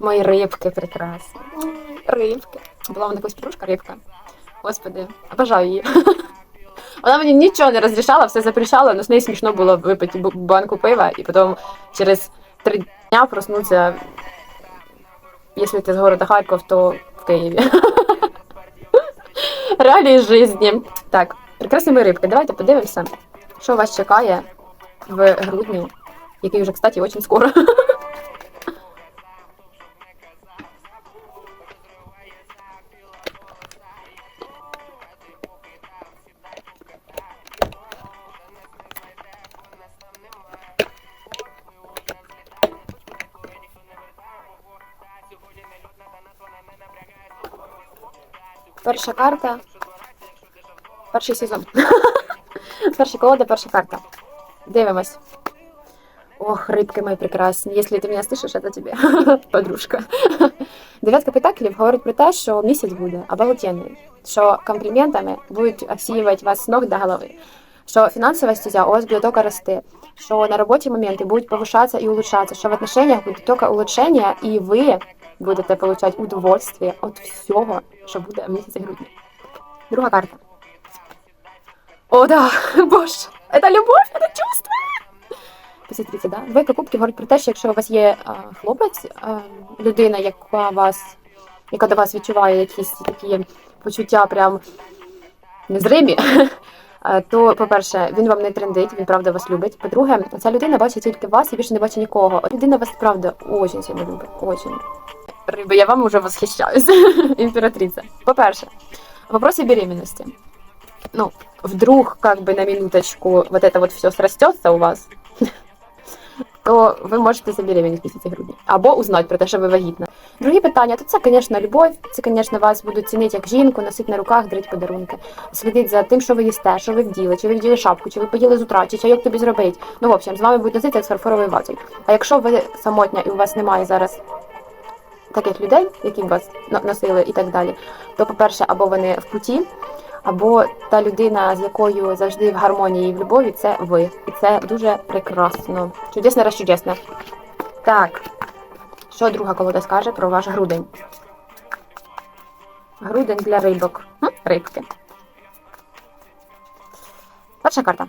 Мої рибки прекрасні. Рибки. Була в мене якась подружка рибка. Господи, обожаю її. Вона мені нічого не розрішала, все запрещала, але з нею смішно було випити банку пива і потім через три дня проснутися, якщо ти з города Харків, то в Києві. Реалії житті. Так, прекрасні ми рибки. Давайте подивимося, що вас чекає в грудні, який вже, кстати, дуже скоро. Перша карта. Перший сезон. Перша колода, перша карта. Дивимось. Ох, рибки мої прекрасні. Якщо ти мене слышиш, це тобі, подружка. Дев'ятка пентаклів говорить про те, що місяць буде обалденний, що компліментами будуть осіювати вас з ног до голови, що фінансова стезя у вас буде тільки рости, що на роботі моменти будуть повишатися і улучшатися, що в отношениях буде тільки улучшення, і ви будете получать удовольствие від всього, що буде в місяці грудня. Друга карта. О, да, боже, это любовь, это чувство. Посмотрите, да? Двойка кубків говорить про те, що якщо у вас є а, хлопець, а, людина, яка вас, яка до вас відчуває якісь такі почуття прям незримі, то, по-перше, він вам не трендить, він правда вас любить. По-друге, ця людина бачить тільки вас і більше не бачить нікого. Людина вас правда дуже сильно любить. Очень. Риби, я вам уже восхищаюсь. Імператриця. По-перше, в вопросе беременности. Ну, вдруг, как бы на минуточку, вот это вот все срастется у вас, то ви можете забеременіти в місяці грудні. Або узнати про те, що ви вагітна. Другі питання, то це, звісно, любов, це, звісно, вас будуть цінити як жінку, носити на руках, дарити подарунки, слідити за тим, що ви їсте, що ви вділи, чи ви вділи шапку, чи ви поїли з утра, чи чайок тобі зробить. Ну, в общем, з вами будуть носити як з фарфоровий вазель. А якщо ви самотня і у вас немає зараз таких людей, які вас носили і так далі, то, по-перше, або вони в путі, або та людина, з якою завжди в гармонії і в любові, це ви. І це дуже прекрасно. Чудесно, раз чудесно. Так, що друга колода скаже про ваш грудень? Грудень для рибок. Рибки. Перша карта.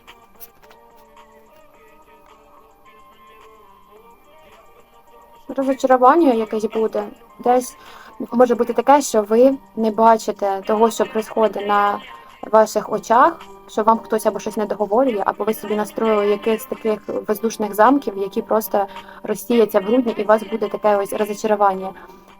Розочарування якесь буде. Десь може бути таке, що ви не бачите того, що відбувається на ваших очах, що вам хтось або щось не договорює, або ви собі настроїли якихось таких воздушних замків, які просто розсіяться в грудні, і у вас буде таке ось розочарування,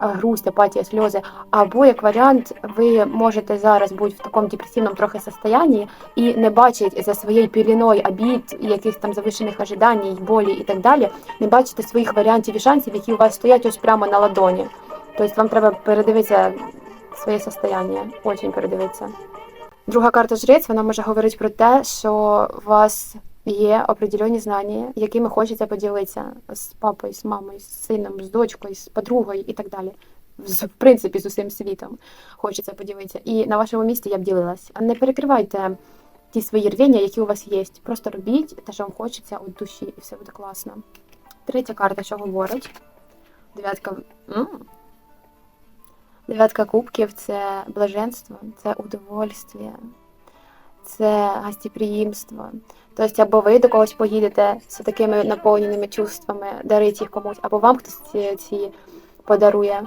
грусть, апатія, сльози. Або як варіант, ви можете зараз бути в такому депресивному трохи состоянні і не бачить за своєю піліною обід, якихось там завишених ожидань, болі і так далі, не бачите своїх варіантів і шансів, які у вас стоять ось прямо на ладоні. Тобто вам треба передивитися своє состояние, очень передивитися. Друга карта жрець, вона може говорити про те, що вас є определені знання, якими хочеться поділитися з папою, з мамою, з сином, з дочкою, з подругою і так далі. В принципі, з усім світом хочеться поділитися. І на вашому місці я б ділилась. Не перекривайте ті свої рвіння, які у вас є. Просто робіть те, що вам хочеться від душі, і все буде класно. Третя карта, що говорить? Дев'ятка. Дев'ятка кубків це блаженство, це удовольствие, це гостеприємство. Тобто, або ви до когось поїдете з такими наповненими чувствами, дарить їх комусь, або вам хтось ці, ці подарує.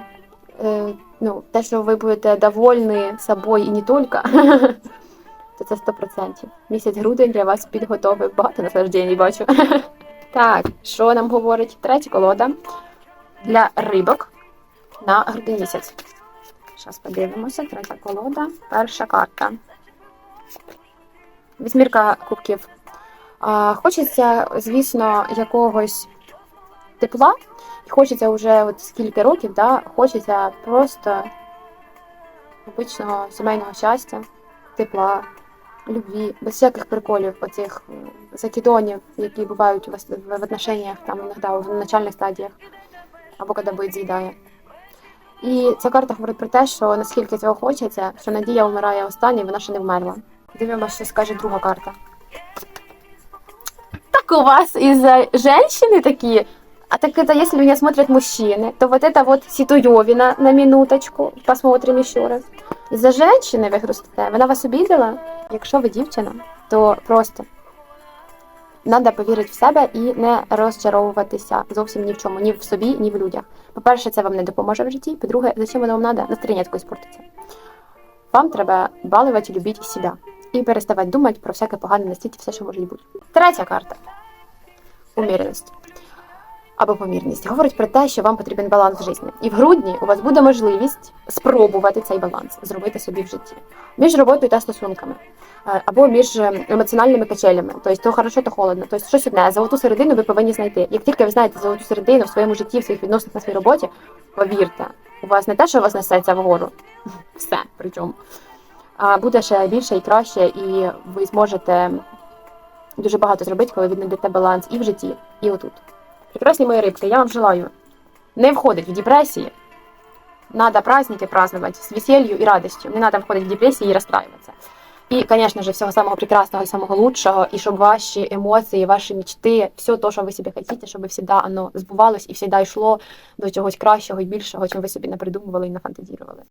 Е, ну, те, що ви будете довольні собою і не тільки, то це 100%. Місяць грудень для вас підготовив багато наслаждень, бачу. Так, що нам говорить третя колода для рибок на грудень місяць. Зараз подивимося. Третя колода, перша карта. Вісьмірка кубків. А, хочеться, звісно, якогось тепла. І хочеться вже от скільки років, да, хочеться просто обичного сімейного щастя, тепла, любві, без всяких приколів, оцих закидонів, які бувають в отношениях, там іноді в начальних стадіях, або коли бит з'їдає. І ця карта говорить про те, що наскільки цього хочеться, що надія вмирає останній, вона ще не вмерла. Дивимося, що скаже друга карта. Так у вас із жінки такі А так это если меня смотрят мужчины, то вот это вот ситуевина на минуточку, посмотрим еще раз. Із-за женщини ви хрустите, вона вас обідала? Якщо ви дівчина, то просто треба повірити в себе і не розчаровуватися зовсім ні в чому, ні в собі, ні в людях. По-перше, це вам не допоможе в житті. По-друге, зачем воно вам треба? Настроєння таке спортиться. Вам треба балувати і любити себе. І переставати думати про всяке погане на світі, все, що може бути. Третя карта уміреність або помірність говорить про те, що вам потрібен баланс в житті. І в грудні у вас буде можливість спробувати цей баланс зробити собі в житті між роботою та стосунками. е, Або між е, емоціональними качелями, тобто то хорошо, то холодно. Тобто щось одне, золоту середину ви повинні знайти. Як тільки ви знаєте золоту середину в своєму житті, в своїх відносинах на своїй роботі, повірте, у вас не те, що у вас несеться вгору, все причому, буде ще більше і краще, і ви зможете дуже багато зробити, коли ви знайдете баланс і в житті, і отут. Прекрасні мої рибки, я вам желаю не входить в депрессии. Надо праздники праздновать с веселью и радостью. Не надо входить в депрессии и расстраиваться. И, конечно же, всего самого прекрасного и самого лучшего, и чтобы ваши эмоции, ваши мечты, все то, що ви собі хотіте, щоб всегда оно збувалось і всегда йшло до чогось кращого і більшого, чим ви собі напридумували і нафантазірували.